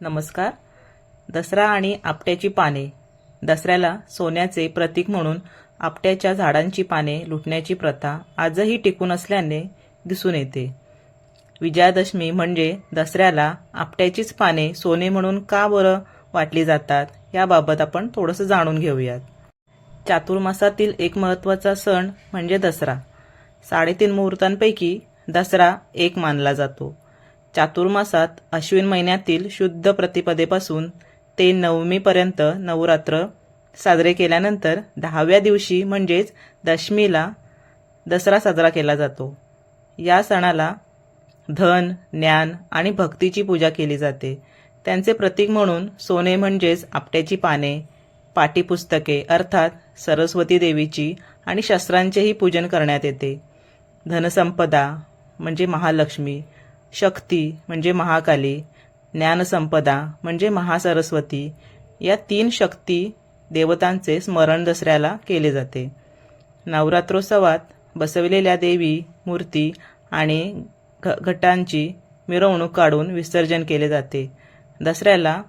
नमस्कार. दसरा आणि आपट्याची पाने. दसऱ्याला सोन्याचे प्रतीक म्हणून आपट्याच्या झाडांची पाने लुटण्याची प्रथा आजही टिकून असल्याने दिसून येते. विजयादशमी म्हणजे दसऱ्याला आपट्याचीच पाने सोने म्हणून का बरं वाटली जातात याबाबत आपण थोडंसं जाणून घेऊयात. चातुर्मासातील एक महत्त्वाचा सण म्हणजे दसरा. साडेतीन मुहूर्तांपैकी दसरा एक मानला जातो. चातुर्मासात अश्विन महिन्यातील शुद्ध प्रतिपदेपासून ते नवमीपर्यंत नवरात्र साजरे केल्यानंतर दहाव्या दिवशी म्हणजेच दशमीला दसरा साजरा केला जातो. या सणाला धन ज्ञान आणि भक्तीची पूजा केली जाते. त्यांचे प्रतीक म्हणून सोने म्हणजेच आपट्याची पाने पाटीपुस्तके अर्थात सरस्वती देवीची आणि शस्त्रांचेही पूजन करण्यात येते. धनसंपदा म्हणजे महालक्ष्मी शक्ती म्हणजे महाकाली ज्ञानसंपदा म्हणजे महासरस्वती या तीन शक्ती देवतांचे स्मरण दसऱ्याला केले जाते. नवरात्रोत्सवात बसवलेल्या देवी मूर्ती आणि घ घटांची मिरवणूक काढून विसर्जन केले जाते. दसऱ्याला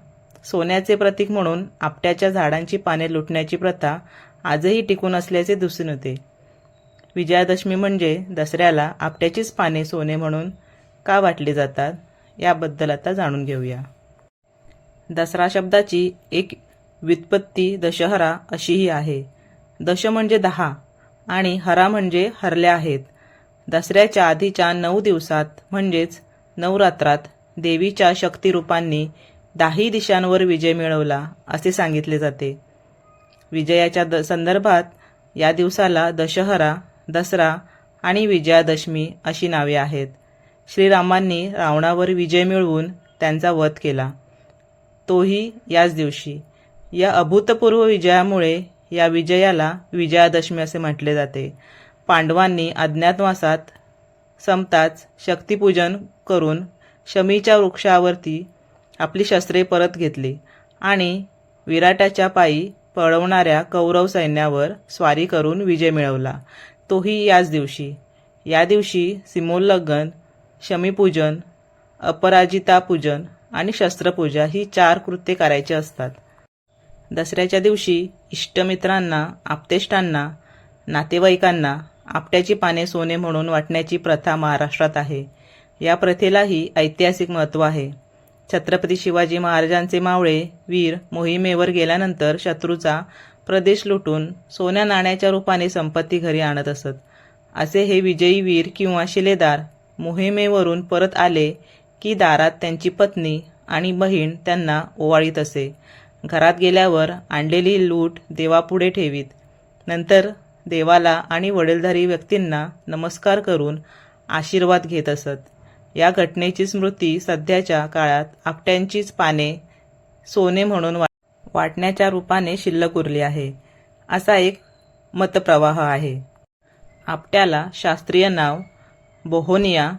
सोन्याचे प्रतीक म्हणून आपट्याच्या झाडांची पाने लुटण्याची प्रथा आजही टिकून असल्याचे दिसून येते. विजयादशमी म्हणजे दसऱ्याला आपट्याचीच पाने सोने म्हणून का वाटले जातात याबद्दल आता जाणून घेऊया. दसरा शब्दाची एक व्युत्पत्ती दशहरा अशीही आहे. दश म्हणजे दहा आणि हरा म्हणजे हरल्या आहेत. दसऱ्याच्या आधीच्या नऊ दिवसात म्हणजेच नवरात्रात देवीच्या शक्तिरूपांनी दाही दिशांवर विजय मिळवला असे सांगितले जाते. विजयाच्या द संदर्भात या दिवसाला दशहरा दसरा आणि विजयादशमी अशी नावे आहेत. श्रीरामांनी रावणावर विजय मिळवून त्यांचा वध केला. तोही याच दिवशी. या अभूतपूर्व विजयामुळे या विजयाला विजयादशमी असे म्हटले जाते. पांडवांनी अज्ञातवासात संपताच शक्तिपूजन करून शमीच्या वृक्षावरती आपली शस्त्रे परत घेतली आणि विराटाच्या पायी पळवणाऱ्या कौरव सैन्यावर स्वारी करून विजय मिळवला. तोही याच दिवशी. या दिवशी सिमोल्लंघन शमीपूजन अपराजिता पूजन आणि शस्त्रपूजा ही चार कृत्ये करायची असतात. दसऱ्याच्या दिवशी इष्टमित्रांना आप्तेष्टांना नातेवाईकांना आपट्याची पाने सोने म्हणून वाटण्याची प्रथा महाराष्ट्रात आहे. या प्रथेलाही ऐतिहासिक महत्त्व आहे. छत्रपती शिवाजी महाराजांचे मावळे वीर मोहिमेवर गेल्यानंतर शत्रूचा प्रदेश लुटून सोन्या नाण्याच्या रूपाने संपत्ती घरी आणत असत. असे हे विजयी वीर किंवा शिलेदार मोहिमेवरून परत आले की दारात त्यांची पत्नी आणि बहीण त्यांना ओवाळीत असे. घरात गेल्यावर आणलेली लूट देवापुढे ठेवीत. नंतर देवाला आणि वडीलधारी व्यक्तींना नमस्कार करून आशीर्वाद घेत असत. या घटनेची स्मृती सध्याच्या काळात आपट्यांचीच पाने सोने म्हणून वा वाटण्याच्या रूपाने शिल्लक उरली आहे. असा एक मतप्रवाह आहे. आपट्याला शास्त्रीय नाव बोहोनिया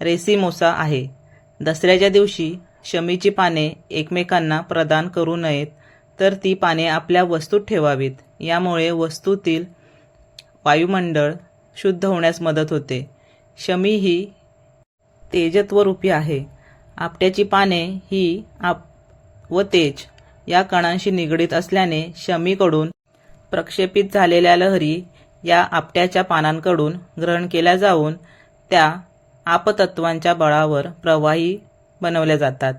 रेसिमोसा आहे. दसऱ्याच्या दिवशी शमीची पाने एकमेकांना प्रदान करू नयेत तर ती पाने आपल्या वस्तूत ठेवावीत. यामुळे वस्तूतील वायुमंडळ शुद्ध होण्यास मदत होते. शमी ही तेजत्वरूपी आहे. आपट्याची पाने ही आप व तेज या कणांशी निगडीत असल्याने शमीकडून प्रक्षेपित झालेल्या लहरी या आपट्याच्या पानांकडून ग्रहण केल्या जाऊन त्या आपतत्वांच्या बळावर प्रवाही बनवल्या जातात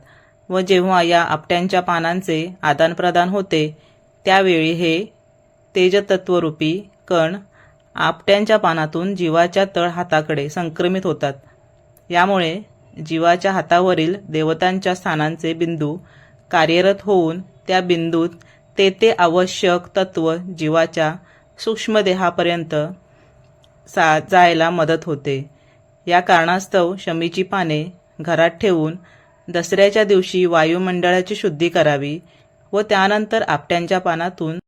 व जेव्हा या आपट्यांच्या पानांचे आदानप्रदान होते त्यावेळी हे तेजतत्वरूपी कण आपट्यांच्या पानातून जीवाच्या तळ हाताकडे संक्रमित होतात. यामुळे जीवाच्या हातावरील देवतांच्या स्थानांचे बिंदू कार्यरत होऊन त्या बिंदूत ते ते आवश्यक तत्व जीवाच्या सूक्ष्मदेहापर्यंत सा जायला मदत होते. या कारणास्तव शमीची पाने घरात ठेवून दसऱ्याच्या दिवशी वायुमंडळाची शुद्धी करावी व त्यानंतर आपट्यांच्या पानातून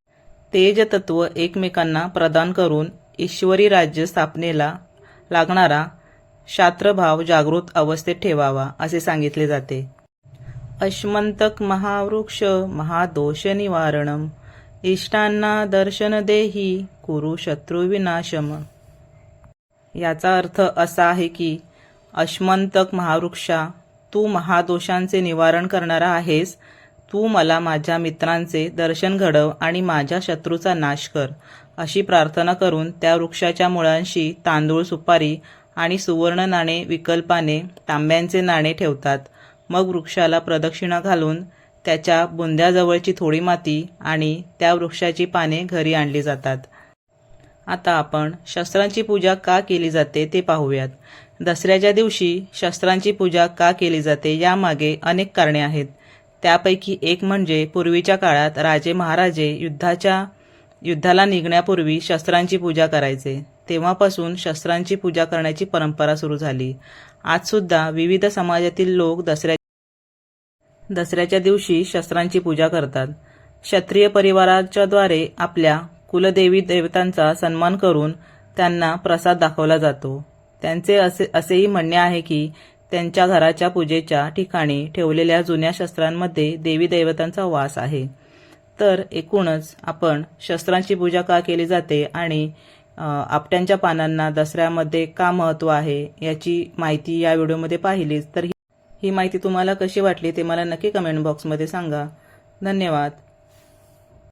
तेजतत्व एकमेकांना प्रदान करून ईश्वरी राज्य स्थापनेला लागणारा शास्त्रभाव जागृत अवस्थेत ठेवावा असे सांगितले जाते. अश्मंतक महावृक्ष महादोष निवारणम इष्टांना दर्शन देही कुरु शत्रुविनाशम याचा अर्थ असा आहे की अश्मंतक महावृक्षा तू महादोषांचे निवारण करणारा आहेस तू मला माझ्या मित्रांचे दर्शन घडव आणि माझ्या शत्रूचा नाश कर अशी प्रार्थना करून त्या वृक्षाच्या मुळांशी तांदूळ सुपारी आणि सुवर्ण नाणे विकल्पाने तांब्यांचे नाणे ठेवतात. मग वृक्षाला प्रदक्षिणा घालून त्याच्या बुंद्याजवळची थोडी माती आणि त्या वृक्षाची पाने घरी आणली जातात. आता आपण शस्त्रांची पूजा का केली जाते ते पाहूयात. दसऱ्याच्या दिवशी शस्त्रांची पूजा का केली जाते यामागे अनेक कारणे आहेत. त्यापैकी एक म्हणजे पूर्वीच्या काळात राजे महाराजे युद्धाच्या युद्धाला निघण्यापूर्वी शस्त्रांची पूजा करायचे. तेव्हापासून शस्त्रांची पूजा करण्याची परंपरा सुरू झाली. आजसुद्धा विविध समाजातील लोक दसऱ्या दसऱ्याच्या दिवशी शस्त्रांची पूजा करतात. क्षत्रिय परिवाराच्याद्वारे आपल्या कुलदेवी देवतांचा सन्मान करून त्यांना प्रसाद दाखवला जातो. त्यांचे असे असेही म्हणणे आहे की त्यांच्या घराच्या पूजेच्या ठिकाणी ठेवलेल्या जुन्या शस्त्रांमध्ये देवी देवतांचा वास आहे. तर एकूणच आपण शस्त्रांची पूजा का केली जाते आणि आपट्यांच्या पानांना दसऱ्यामध्ये का महत्त्व आहे याची माहिती या व्हिडिओमध्ये पाहिलीच. तर ही माहिती तुम्हाला कशी वाटली ते मला नक्की कमेंट बॉक्समध्ये सांगा. धन्यवाद.